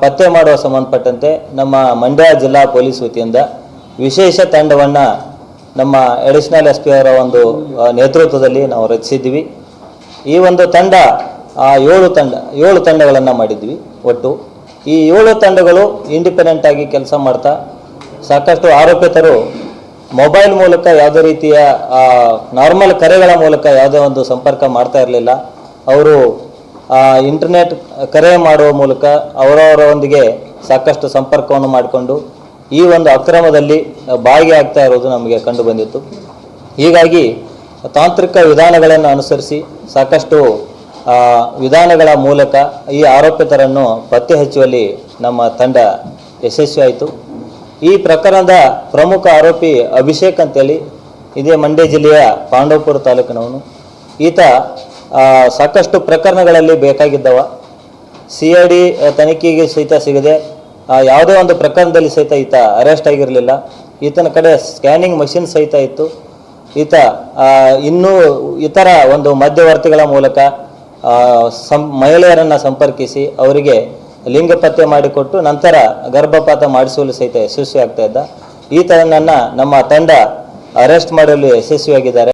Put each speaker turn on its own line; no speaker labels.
ಪತ್ತೆ ಮಾಡುವ ಸಂಬಂಧಪಟ್ಟಂತೆ ನಮ್ಮ ಮಂಡ್ಯ ಜಿಲ್ಲಾ ಪೊಲೀಸ್ ವತಿಯಿಂದ ವಿಶೇಷ ತಂಡವನ್ನು ನಮ್ಮ ಎಡಿಷನಲ್ ಎಸ್ ಪಿ ಅವರ ಒಂದು ನೇತೃತ್ವದಲ್ಲಿ ನಾವು ರಚಿಸಿದ್ವಿ ಈ ಒಂದು ತಂಡ ಆ, ಏಳು ತಂಡ ಏಳು ತಂಡಗಳನ್ನು ಮಾಡಿದ್ವಿ ಒಟ್ಟು. ಈ ಏಳು ತಂಡಗಳು ಇಂಡಿಪೆಂಡೆಂಟ್ ಆಗಿ ಕೆಲಸ ಮಾಡ್ತಾ ಸಾಕಷ್ಟು ಆರೋಪಿತರು ಮೊಬೈಲ್ ಮೂಲಕ ಯಾವುದೇ ರೀತಿಯ ನಾರ್ಮಲ್ ಕರೆಗಳ ಮೂಲಕ ಯಾವುದೇ ಒಂದು ಸಂಪರ್ಕ ಮಾಡ್ತಾ ಇರಲಿಲ್ಲ. ಅವರು ಇಂಟರ್ನೆಟ್ ಕರೆ ಮಾಡುವ ಮೂಲಕ ಅವರವರೊಂದಿಗೆ ಸಾಕಷ್ಟು ಸಂಪರ್ಕವನ್ನು ಮಾಡಿಕೊಂಡು ಈ ಒಂದು ಅಕ್ರಮದಲ್ಲಿ ಭಾಗಿಯಾಗ್ತಾ ಇರೋದು ನಮಗೆ ಕಂಡು ಬಂದಿತ್ತು. ಹೀಗಾಗಿ ತಾಂತ್ರಿಕ ವಿಧಾನಗಳನ್ನು ಅನುಸರಿಸಿ ಸಾಕಷ್ಟು ವಿಧಾನಗಳ ಮೂಲಕ ಈ ಆರೋಪಿತರನ್ನು ಪತ್ತೆ ಹಚ್ಚುವಲ್ಲಿ ನಮ್ಮ ತಂಡ ಯಶಸ್ವಿಯಾಯಿತು. ಈ ಪ್ರಕರಣದ ಪ್ರಮುಖ ಆರೋಪಿ ಅಭಿಷೇಕ್ ಅಂತೇಳಿ, ಇದೇ ಮಂಡ್ಯ ಜಿಲ್ಲೆಯ ಪಾಂಡವಪುರ ತಾಲೂಕಿನವನು. ಈತ ಸಾಕಷ್ಟು ಪ್ರಕರಣಗಳಲ್ಲಿ ಬೇಕಾಗಿದ್ದವ. ಸಿ ಐ ಡಿ ತನಿಖೆಗೆ ಸಹಿತ ಸಿಗದೆ ಯಾವುದೇ ಒಂದು ಪ್ರಕರಣದಲ್ಲಿ ಸಹಿತ ಈತ ಅರೆಸ್ಟ್ ಆಗಿರಲಿಲ್ಲ. ಈತನ ಕಡೆ ಸ್ಕ್ಯಾನಿಂಗ್ ಮಷಿನ್ ಸಹಿತ ಇತ್ತು. ಈತ ಇನ್ನೂ ಇತರ ಒಂದು ಮಧ್ಯವರ್ತಿಗಳ ಮೂಲಕ ಸಂ, ಮಹಿಳೆಯರನ್ನು ಸಂಪರ್ಕಿಸಿ, ಅವರಿಗೆ ಲಿಂಗ ಪತ್ತೆ ಮಾಡಿಕೊಟ್ಟು ನಂತರ ಗರ್ಭಪಾತ ಮಾಡಿಸುವಲ್ಲಿ ಸಹಿತ ಯಶಸ್ವಿ ಆಗ್ತಾ ಇದ್ದ ಈತನನ್ನು ನಮ್ಮ ತಂಡ ಅರೆಸ್ಟ್ ಮಾಡಲು ಯಶಸ್ವಿಯಾಗಿದ್ದಾರೆ.